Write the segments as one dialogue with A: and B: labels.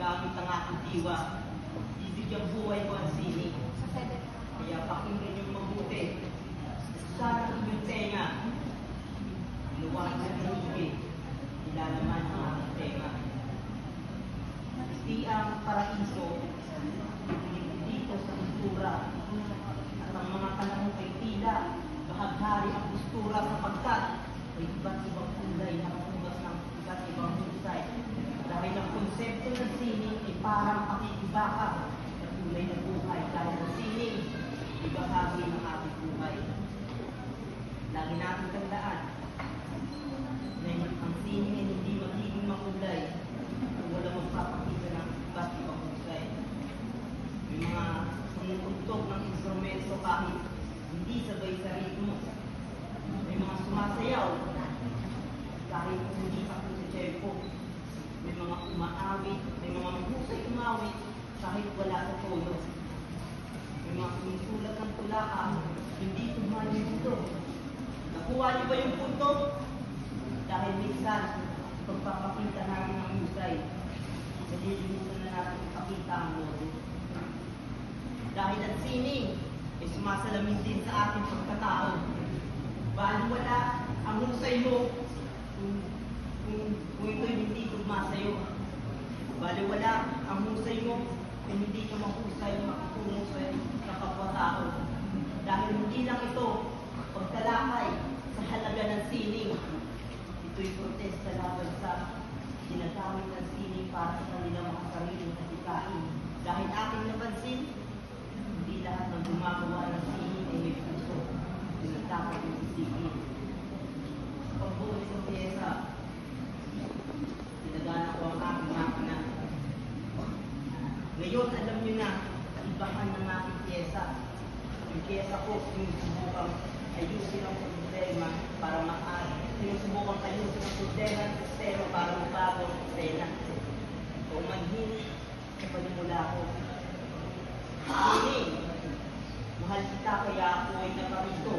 A: Gamit ang aking diwa, bibigyan buhay ko ang sining. Kaya pakinggan niyong mabuti. Sana inyong tenga. Luwag na tinigil. Ilalaman ang aking tenga. Di ang paraiso. Dito sa kultura. At ang mga panahon ay tila. Bahaghari ang postura sapagkat may iba't ibang kulay na kapugas ng iba't ibang husay. Dahil ang konsepto parang pakikibaka sa kulay ng buhay. Dahil ang sining ay bahagi ng ating buhay. Lagi natin tandaan na ang sining ay hindi magiging makulay kung wala magpapakita ng iba't ibang husay. May mga tumutugtog ng instrumento kahit hindi sabay sa ritmo. May mga sumasayaw kahit hindi pa sa tempo. May mga umaawit, may mga mahusay umawit kahit wala sa tono. May mga sumusulat ng tulakan, hindi tumali dito. Nakuha niyo ba yung punto? Dahil minsan, pagpapakita natin ang husay, nalilimutan na natin ipakita ang lodo. Dahil ang sining ay sumasalamin din sa ating pagkatao. Baliwala ang husay mo kung, kung, kung ito'y hindi tugma sa'yo. Baliwala ang husay mo kung hindi ka mahusay makitungo sa sa kapwa-tao. Dahil hindi lang ito pagtalakay sa halaga ng sining. Ito'y protesta laban sa ginagamit ng sining para sa kanilang mga sariling katikain. Dahil aking napansin, hindi lahat ng gumagawa ng sining ay may puso. Dapat yung isipin. Sa pagbuo ng pyesa, tinagana ko ang aking. Ngayon, alam niyo na, ibahan ng aking pyesa. Yung pyesa ko, sinusubukang ayusin ang problema para maari. Sinusubukang ayusin ang problema ng sistema para mabago ang sistema. Kung manhin sa panimula ko. Hindi. Mahal kita kaya ako ay naparito.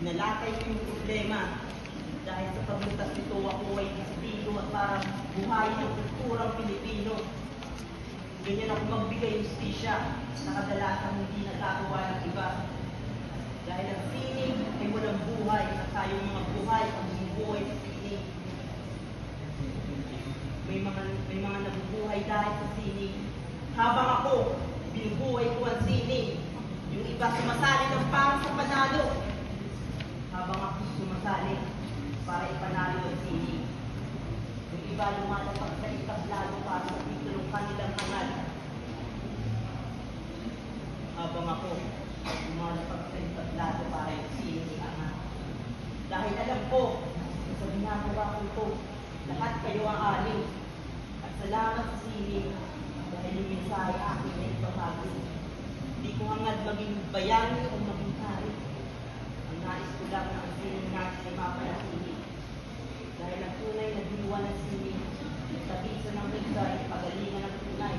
A: Pinalakay ko yung problema dahil sa pagmutas nito ako ay disiplino at parang buhayin ng kulturang Pilipino. Ganyan ako magbigay justisya na kadalasan hindi nagagawa ng iba. Dahil ang sining ay walang buhay at tayong mga buhay ang bumubuhay sa sining. May mga, may mga nabubuhay dahil sa sining. Habang ako, binubuhay ko ang sining. Yung iba sumasali ng para sa panalo. Habang ako sumasali para ipanalo ang sining. Yung iba lumalapag sa itablado para sa titulong kanilang hangal. Habang ako lumalapag sa itablado para sining iangat. Dahil alam ko, sa ginagawa ko ito, lahat kayo ang aling. At salamat sa sining dahil yung mensahe akin ay ibahagi. Hindi ko hangad maging bayani o maging hari. Ang nais ko lang na ang sining natin ay mapalakili. Dahil ang tunay na diwa ng sining, tabisa ng higay, pagalingan ng tunay.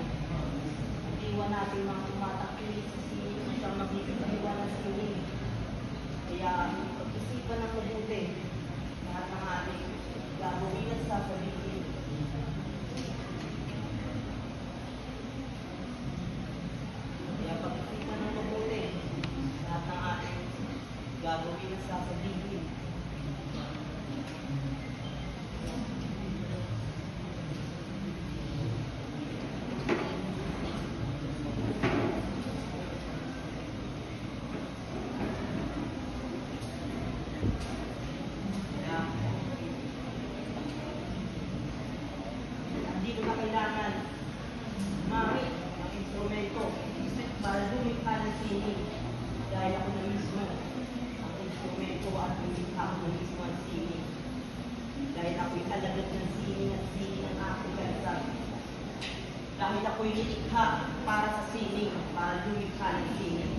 A: Ang diwa natin mga tumatakili sa sining, siyang magiging diwa ng sining. Kaya pag-isipan ng mabuti, lahat ng ating gagawin at sasabihin. Kaya pag-isipan ng mabuti, lahat ng ating gagawin at sasabihin. Kaya, hindi ko na kailangan mamit ng instrumento para lumikha ng sining dahil ako na mismo ang instrumento at lumikha ako na mismo ang sining dahil ako'y alagat ng sining at sining ang aking bansa. Dahil ako'y nilikha para sa sining para lumikha ng sining